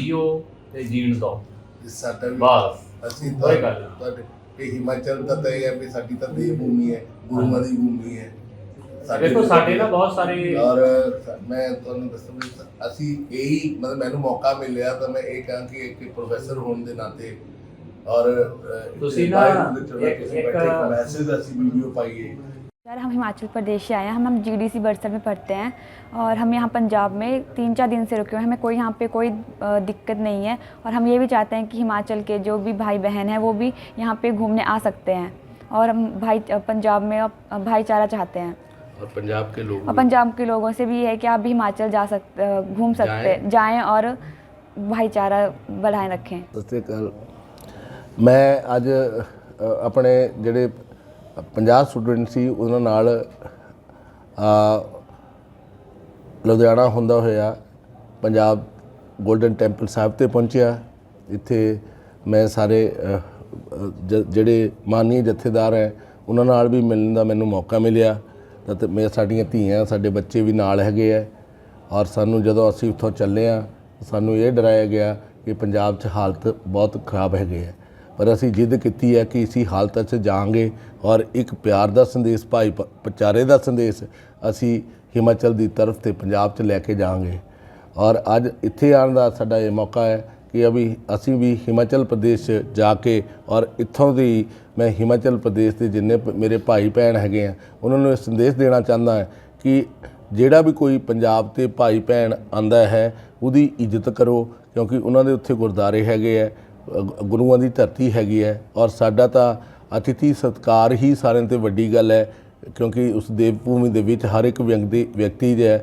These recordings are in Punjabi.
ਜੀਓ ਤੇ ਜੀਣ ਦੋ ਸਾਡਾ ਵੀ ਬਸ। ਅਸੀਂ ਗੱਲ ਹੈ। ਤੁਹਾਡੇ ਇਹ ਹਿਮਾਚਲ ਦਾ ਤਾਂ ਇਹ ਹੈ ਵੀ ਸਾਡੀ ਤਾਂ ਦੇਵ ਭੂਮੀ ਹੈ ਗੁਰੂਆਂ ਦੀ ਭੂਮੀ ਹੈ। ਦੇਖੋ ਸਾਡੇ ਨਾਲ ਬਹੁਤ ਸਾਰੇ ਔਰ ਮੈਂ ਤੁਹਾਨੂੰ ਦੱਸਾਂ ਵੀ ਅਸੀਂ ਇਹੀ ਮਤਲਬ ਮੈਨੂੰ ਮੌਕਾ ਮਿਲਿਆ ਤਾਂ ਮੈਂ ਇਹ ਕਹਾਂ ਕਿ ਇੱਕ ਪ੍ਰੋਫੈਸਰ ਹੋਣ ਦੇ ਨਾਤੇ ਔਰ ਤੁਸੀਂ ਨਾ ਦੇ ਇੱਕ- ਇੱਕ- ਮੈਸੇਜ ਅਸੀਂ ਵੀਡੀਓ ਪਾਈਏ यार हम हिमाचल प्रदेश से आए हैं हम हम जी डी सी बरसर में पढ़ते हैं और हम यहाँ पंजाब में तीन चार दिन से रुके हुए हैं हमें कोई यहाँ पे कोई अ, दिक्कत नहीं है और हम ये भी चाहते हैं कि हिमाचल के जो भी भाई बहन हैं वो भी यहाँ पे घूमने आ सकते हैं और हम भाई अ, पंजाब में अ, भाईचारा चाहते हैं और पंजाब के लोग और पंजाब के लोगों से भी ये है कि आप भी हिमाचल जा सकते अ, घूम सकते जाएं। जाएं और भाईचारा बढ़ाए रखें ਸਤਿ ਸ਼੍ਰੀ ਅਕਾਲ ਮੈਂ ਅੱਜ ਅ, ਆਪਣੇ ਜਿਹੜੇ 50 ਸਟੂਡੈਂਟ ਸੀ, ਉਹਨਾਂ ਨਾਲ ਲੁਧਿਆਣਾ ਹੁੰਦਾ ਹੋਇਆ, ਪੰਜਾਬ ਗੋਲਡਨ ਟੈਂਪਲ ਸਾਹਿਬ ਤੇ ਪਹੁੰਚਿਆ। ਇੱਥੇ ਮੈਂ ਸਾਰੇ ਜ- ਜਿਹੜੇ ਮਾਨੀ ਜਥੇਦਾਰ ਹੈ, ਉਹਨਾਂ ਨਾਲ ਵੀ ਮਿਲਣ ਦਾ ਮੈਨੂੰ ਮੌਕਾ ਮਿਲਿਆ। ਤਾਂ ਤੇ ਮੇਰੇ ਸਾਡੀਆਂ ਧੀਆਂ, ਸਾਡੇ ਬੱਚੇ ਵੀ ਨਾਲ ਹੈਗੇ ਆ। ਔਰ ਸਾਨੂੰ ਜਦੋਂ ਅਸੀਂ ਉੱਥੋਂ ਚੱਲੇ ਆ, ਸਾਨੂੰ ਇਹ ਡਰਾਇਆ ਗਿਆ ਕਿ ਪੰਜਾਬ 'ਚ ਹਾਲਤ ਬਹੁਤ ਖਰਾਬ ਹੈਗੇ ਆ। ਪਰ ਅਸੀਂ ਜਿੱਦ ਕੀਤੀ ਹੈ ਕਿ ਇਸੀ ਹਾਲਤ 'ਚ ਜਾਾਂਗੇ ਔਰ ਇੱਕ ਪਿਆਰ ਦਾ ਸੰਦੇਸ਼, ਭਾਈ ਪ- ਪਚਾਰੇ ਦਾ ਸੰਦੇਸ਼ ਅਸੀਂ ਹਿਮਾਚਲ ਦੀ ਤਰਫ ਤੇ ਪੰਜਾਬ 'ਚ ਲੈ ਕੇ ਜਾਾਂਗੇ ਔਰ ਅੱਜ ਇੱਥੇ ਆਉਣ ਦਾ ਸਾਡਾ ਇਹ ਮੌਕਾ ਹੈ ਕਿ ਅਭੀ ਅਸੀਂ ਵੀ ਹਿਮਾਚਲ ਪ੍ਰਦੇਸ਼ 'ਚ ਜਾ ਕੇ ਔਰ ਇੱਥੋਂ ਦੀ ਮੈਂ ਹਿਮਾਚਲ ਪ੍ਰਦੇਸ਼ ਦੇ ਜਿੰਨੇ ਮੇਰੇ ਭਾਈ ਭੈਣ ਹੈਗੇ ਆ, ਉਹਨਾਂ ਨੂੰ ਇਹ ਸੰਦੇਸ਼ ਦੇਣਾ ਚਾਹੁੰਦਾ ਹਾਂ ਕਿ ਜਿਹੜਾ ਵੀ ਕੋਈ ਪੰਜਾਬ ਤੇ ਭਾਈ ਭੈਣ ਆਂਦਾ ਹੈ, ਉਹਦੀ ਇੱਜ਼ਤ ਕਰੋ ਕਿਉਂਕਿ ਉਹਨਾਂ ਦੇ ਉੱਥੇ ਗੁਰਦਾਰੇ ਹੈਗੇ ਆ। ਗੁਰੂਆਂ ਦੀ ਧਰਤੀ ਹੈਗੀ ਹੈ ਔਰ ਸਾਡਾ ਤਾਂ ਅਤਿਥੀ ਸਤਕਾਰ ਹੀ ਸਾਰਿਆਂ 'ਤੇ ਵੱਡੀ ਗੱਲ ਹੈ, ਕਿਉਂਕਿ ਉਸ ਦੇਵ, ਭੂਮੀ ਦੇ ਵਿੱਚ ਹਰ ਇੱਕ ਵਿਅਕਤੀ ਵਿਅਕਤੀ ਜੋ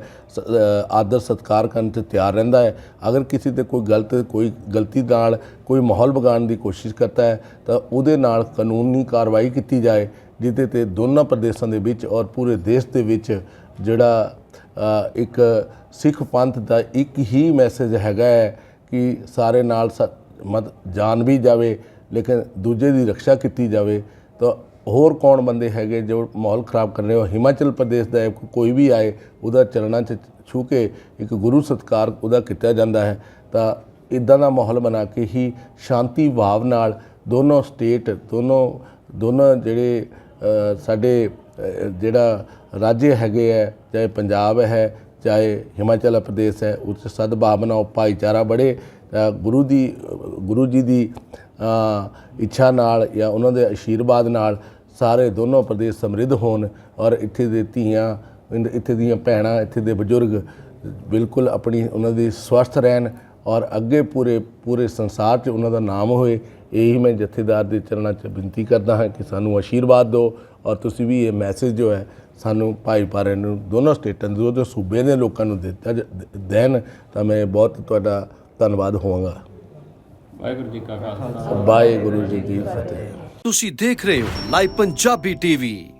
ਆਦਰ ਸਤਕਾਰ ਕਰਨ ਤੇ ਤਿਆਰ ਰਹਿੰਦਾ ਹੈ। ਅਗਰ ਕਿਸੇ ਤੇ ਕੋਈ ਗਲਤ, ਕੋਈ ਗਲਤੀ ਨਾਲ ਕੋਈ ਮਾਹੌਲ ਵਿਗਾੜਨ ਦੀ ਕੋਸ਼ਿਸ਼ ਕਰਦਾ ਹੈ, ਤਾਂ ਉਹਦੇ ਨਾਲ ਕਾਨੂੰਨੀ ਕਾਰਵਾਈ ਕੀਤੀ ਜਾਏ, ਜਿਹਦੇ ਤੇ ਦੋਨਾਂ ਪ੍ਰਦੇਸ਼ਾਂ ਦੇ ਵਿੱਚ ਔਰ ਪੂਰੇ ਦੇਸ਼ ਦੇ ਵਿੱਚ ਜਿਹੜਾ ਇੱਕ ਸਿੱਖ ਪੰਥ ਦਾ ਇੱਕ ਹੀ ਮੈਸੇਜ ਹੈਗਾ ਹੈ ਕਿ ਸਾਰੇ ਨਾਲ ਸ- ਮਤ ਜਾਨ ਵੀ ਜਾਵੇ, ਲੇਕਿਨ ਦੂਜੇ ਦੀ ਰੱਖਿਆ ਕੀਤੀ ਜਾਵੇ, ਤਾਂ ਹੋਰ ਕੌਣ ਬੰਦੇ ਹੈਗੇ ਜੋ ਮਾਹੌਲ ਖਰਾਬ ਕਰ ਰਹੇ ਹੋ? ਹਿਮਾਚਲ ਪ੍ਰਦੇਸ਼ ਦਾ ਇੱਕ ਕੋਈ ਵੀ ਆਏ, ਉਹਦਾ ਚਰਨਾਂ 'ਚ ਛੂ ਕੇ ਇੱਕ ਗੁਰੂ ਸਤਕਾਰ ਉਹਦਾ ਕੀਤਾ ਜਾਂਦਾ ਹੈ। ਤਾਂ ਇਦਾਂ ਦਾ ਮਾਹੌਲ ਬਣਾ ਕੇ ਹੀ ਸ਼ਾਂਤੀ ਭਾਵ ਨਾਲ ਦੋਨੋਂ ਸਟੇਟ, ਦੋਨੋਂ ਦੋਨੋਂ ਜਿਹੜੇ ਸਾਡੇ ਜਿਹੜਾ ਰਾਜ ਹੈਗੇ ਹੈ, ਚਾਹੇ ਪੰਜਾਬ ਹੈ, ਚਾਹੇ ਹਿਮਾਚਲ ਪ੍ਰਦੇਸ਼ ਹੈ ਉਸ 'ਚ ਸਦਭਾਵਨਾ ਉਹ ਭਾਈਚਾਰਾ ਬੜੇ ਗੁਰੂ ਦੀ, ਗੁਰੂ ਜੀ ਦੀ ਇੱਛਾ ਨਾਲ ਜਾਂ ਉਹਨਾਂ ਦੇ ਆਸ਼ੀਰਵਾਦ ਨਾਲ ਸਾਰੇ ਦੋਨੋਂ ਪ੍ਰਦੇਸ਼ ਸਮਰਿੱਧ ਹੋਣ ਔਰ ਇੱਥੇ ਦੇ ਧੀਆਂ ਇੱਥੇ ਦੀਆਂ ਭੈਣਾਂ, ਇੱਥੇ ਦੇ ਬਜ਼ੁਰਗ ਬਿਲਕੁਲ ਆਪਣੀ, ਉਹਨਾਂ ਦੇ ਸਵਸਥ ਰਹਿਣ ਔਰ ਅੱਗੇ ਪੂਰੇ ਪੂਰੇ ਸੰਸਾਰ 'ਚ ਉਹਨਾਂ ਦਾ ਨਾਮ ਹੋਏ। ਇਹੀ ਮੈਂ ਜਥੇਦਾਰ ਦੇ ਚਰਨਾਂ 'ਚ ਬੇਨਤੀ ਕਰਦਾ ਹਾਂ ਕਿ ਸਾਨੂੰ ਆਸ਼ੀਰਵਾਦ ਦਿਓ ਔਰ ਤੁਸੀਂ ਵੀ ਇਹ ਮੈਸੇਜ ਜੋ ਹੈ ਸਾਨੂੰ ਭਾਈਪਾਰੇ ਨੂੰ ਦੋਨੋਂ ਸਟੇਟਾਂ ਦੇ, ਦੋਨੋਂ ਸੂਬੇ ਦੇ ਲੋਕਾਂ ਨੂੰ ਦਿੱਤਾ ਜ- ਦੇਣ ਤਾਂ ਮੈਂ ਬਹੁਤ ਤੁਹਾਡਾ ਧੰਨਵਾਦ ਹੋਵਾਂਗਾ। ਵਾਹਿਗੁਰੂ ਜੀ ਕਾ ਖਾਲਸਾ। ਵਾਹਿਗੁਰੂ ਜੀ ਕੀ ਫਤਿਹ। ਤੁਸੀਂ ਦੇਖ ਰਹੇ ਹੋ ਲਾਈਵ ਪੰਜਾਬੀ ਟੀਵੀ।